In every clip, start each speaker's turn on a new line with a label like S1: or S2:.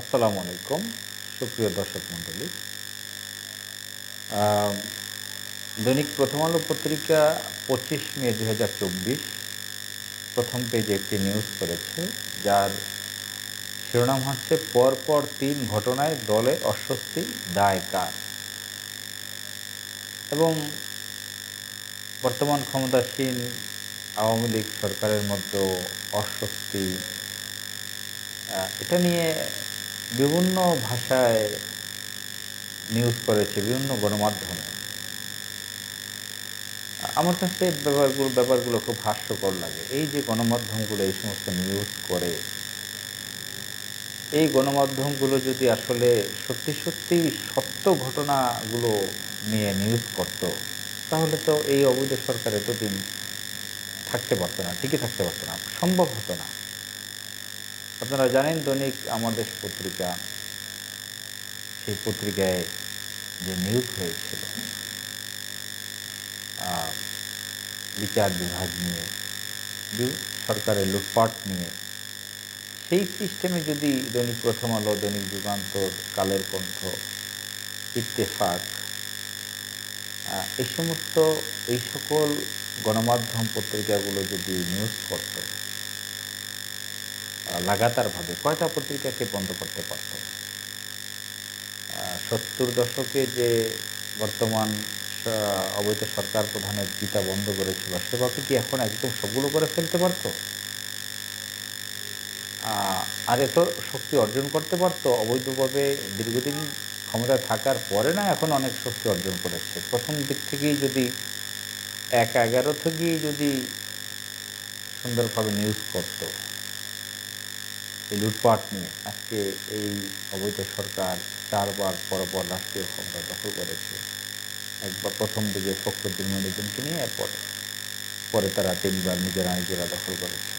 S1: আসসালামু আলাইকুম, সুপ্রিয় দর্শক মণ্ডলী। দৈনিক প্রথম আলো পত্রিকা পঁচিশ মে দুই হাজার চব্বিশ, প্রথম পেজে একটি নিউজ করেছে, যার শিরোনাম হচ্ছে, পরপর তিন ঘটনায় দলে অস্বস্তি, দায় কার? এবং বর্তমান ক্ষমতাসীন আওয়ামী লীগ সরকারের মধ্যে অস্বস্তি এটা নিয়ে বিভিন্ন ভাষায় নিউজ করেছে, বিভিন্ন গণমাধ্যমে। আমার কাছে ব্যাপারগুলো ব্যাপারগুলো খুব হাস্যকর লাগে। এই যে গণমাধ্যমগুলো এই সমস্ত নিউজ করে, এই গণমাধ্যমগুলো যদি আসলে সত্যি সত্যি সত্য ঘটনাগুলো নিয়ে নিউজ করত, তাহলে তো এই অবৈধ সরকার এতদিন থাকতে পারতো না, ঠিকই থাকতে পারতো না, সম্ভব হতো না। আপনারা জানেন দৈনিক আমার দেশ পত্রিকা, সেই পত্রিকায় যে নিউজ হয়েছিল বিচার বিভাগ নিয়ে সরকারের লুটপাট নিয়ে, সেই সিস্টেমে যদি দৈনিক প্রথম আলো, দৈনিক যুগান্তর, কালের কণ্ঠ, ইত্তেফাক এই সমস্ত, এই সকল গণমাধ্যম পত্রিকাগুলো যদি নিউজ করতো লাগাতারভাবে কয়টা পত্রিকাকে বন্ধ করতে পারত? সত্তর দশকে যে বর্তমান অবৈধ সরকার প্রধানের চিতা বন্ধ করেছিল সেভাবে কি এখন একদম সবগুলো করে ফেলতে পারতো? আর এত শক্তি অর্জন করতে পারতো? অবৈধভাবে দীর্ঘদিন ক্ষমতায় থাকার পরে না এখন অনেক শক্তি অর্জন করেছে? প্রথম দিক থেকেই যদি এক এগারো থেকেই যদি সুন্দরভাবে নিউজ করতো লুটপাট নিয়ে আজকে এই অবৈধ সরকার চারবার পরপর রাষ্ট্রীয় ক্ষমতা দখল করেছে। একবার প্রথম দিকে ফখরুদ্দিন মনিজনকে নিয়ে, এরপরে, পরে তারা তিনবার নিজেরা নিজেরা দখল করেছে।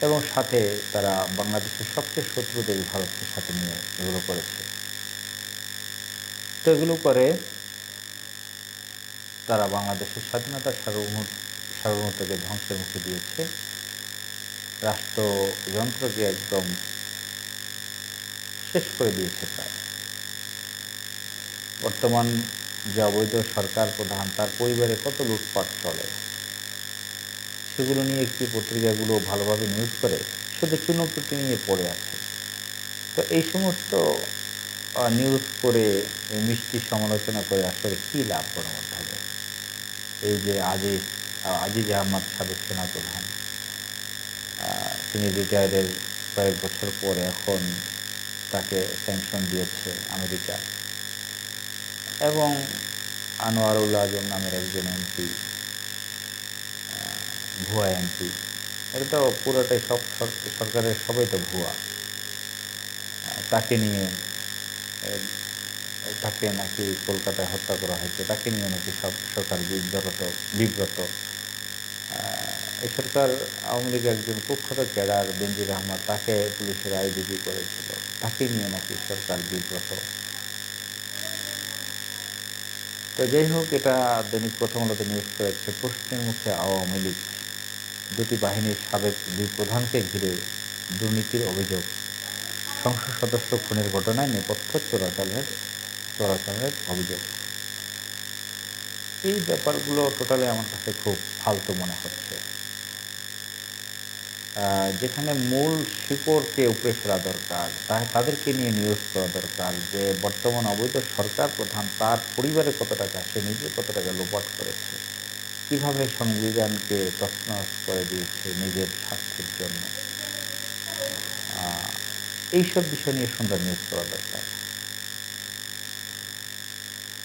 S1: এবং সাথে তারা বাংলাদেশের সবচেয়ে শত্রু দেশ ভারতকে সাথে নিয়ে এগুলো করেছে। তো এগুলো করে তারা বাংলাদেশের স্বাধীনতার সার্বভৌম, সার্বভৌমত্বকে ধ্বংসের মুখে দিয়েছে। রাষ্ট্রযন্ত্রকে একদম শেষ করে দিয়েছে প্রায় বর্তমান যে অবৈধ সরকার প্রধান, তার পরিবারে কত লুটপাট চলে? সেগুলো নিয়ে একটি পত্রিকাগুলো ভালোভাবে নিউজ করে, শুধু চুনোপুটি নিয়ে পড়ে আছে। তো এই সমস্ত নিউজ করে মিষ্টি সমালোচনা করে আসলে কী লাভ গণমাধ্যমে? এই যে আজিজ আজিজ আহমদ সাবেক সেনাপ্রধান তিনি রিটায়ারের কয়েক বছর পরে এখন তাকে স্যাংশন দিয়েছে আমেরিকা। এবং আনোয়ারুল আজম নামের একজন এমপি ভুয়া এমপি এটা তো পুরোটাই সব সরকারের সবাই তো ভুয়া। তাকে নিয়ে তাকে নাকি কলকাতায় হত্যা করা হয়েছে, তাকে নিয়ে নাকি সব সরকার বিব্রত বিব্রত। সরকার আওয়ামী লীগের একজন কুখ্যাত ক্যাডার বেনজির আহমদ, তাকে পুলিশের আইডিবি করেছিল। তাকে নিয়ে নাকি সরকার বিব্রত। তো যাই হোক, এটা দৈনিক প্রথম আলোতে নিউজ করেছে প্রশ্নের মুখে আওয়ামী লীগ। দুটি বাহিনীর সাবেক দুই প্রধানকে ঘিরে দুর্নীতির অভিযোগ। সংসদ সদস্য খুনের ঘটনায় নেপথ্য চোরাচালের চোরাচালের অভিযোগ। এই ব্যাপারগুলো টোটালি আমার কাছে খুব ফালতু মনে হচ্ছে। যেখানে মূল শিকড়কে উপরে ফেলা দরকার তাদেরকে নিয়ে নিউজ করা দরকার যে বর্তমান অবৈধ সরকার প্রধান তার পরিবারে কত টাকা, সে নিজে কত টাকা লোপাট করেছে, কীভাবে সংবিধানকে তছনছ করে দিয়েছে নিজের স্বার্থের জন্য। এইসব বিষয় নিয়ে সুন্দর নিউজ করা দরকার।